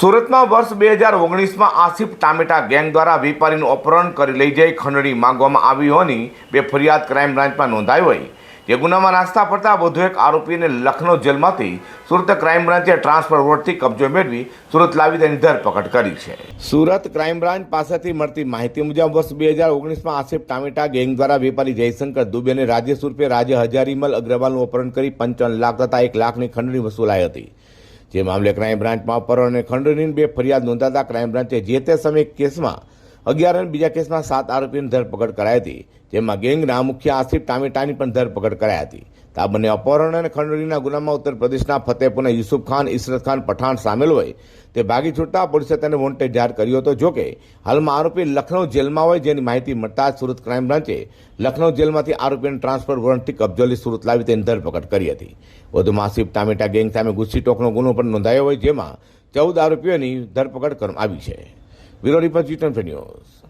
સુરતમાં વર્ષ બે હજાર ઓગણીસમાં આસિફ ટામેટા ગેંગ દ્વારા વેપારીનું અપહરણ કરી લઈ જઈ ખંડણી માંગવામાં આવી હોવાની બે ફરિયાદ ક્રાઇમ બ્રાન્ચમાં નોંધાઈ હોય. જે ગુનામાં નાસ્તા પડતા વધુ એક આરોપીને લખનૌ જેલમાંથી સુરત ક્રાઇમ બ્રાન્ચે ટ્રાન્સફર વોર્ડથી કબજો મેળવી સુરત લાવી તેની ધરપકડ કરી છે. સુરત ક્રાઇમ બ્રાન્ચ પાસેથી મળતી માહિતી મુજબ વર્ષ બે હજાર ઓગણીસમાં આસિફ ટામેટા ગેંગ દ્વારા વેપારી જયશંકર દુબે અને રાજેશ ઉર્ફે હજારીમલ અગ્રવાલનું અપહરણ કરી પંચાવન લાખ તથા એક લાખની ખંડણી વસૂલાઈ હતી. જે મામલે ક્રાઇમ બ્રાન્ચમાં અપહરણ અને ખંડનીન બે ફરિયાદ નોંધાતા ક્રાઇમ બ્રાન્ચે જે તે સમયે કેસમાં અગિયાર અને બીજા કેસમાં સાત આરોપીની ધરપકડ કરાઈ હતી, જેમાં ગેંગના મુખ્ય આસિફ ટામેટાની પણ ધરપકડ કરાઈ હતી. આ બંને અપહરણ અને ખંડણીના ગુનામાં ઉત્તર પ્રદેશના ફતેપુરના યુસુફ ખાન, ઇશરત ખાન પઠાણ સામેલ હોય, તે ભાગી છૂટતા પોલીસે તેને વોન્ટેડ જાહેર કર્યો હતો જોકે હાલમાં આરોપી લખનૌ જેલમાં હોય, જેની માહિતી મળતા સુરત ક્રાઇમ બ્રાન્ચે લખનૌ જેલમાંથી આરોપીને ટ્રાન્સફર વોરંટથી કબજોલી સુરત લાવી તેની ધરપકડ કરી હતી. વધુમાં આસિફ ટામેટા ગેંગ સામે ગુસ્સી ટોકનો ગુનો પણ નોંધાયો હોય, જેમાં ચૌદ આરોપીઓની ધરપકડ કરવામાં આવી છે. We're already Pachita entrepreneurs.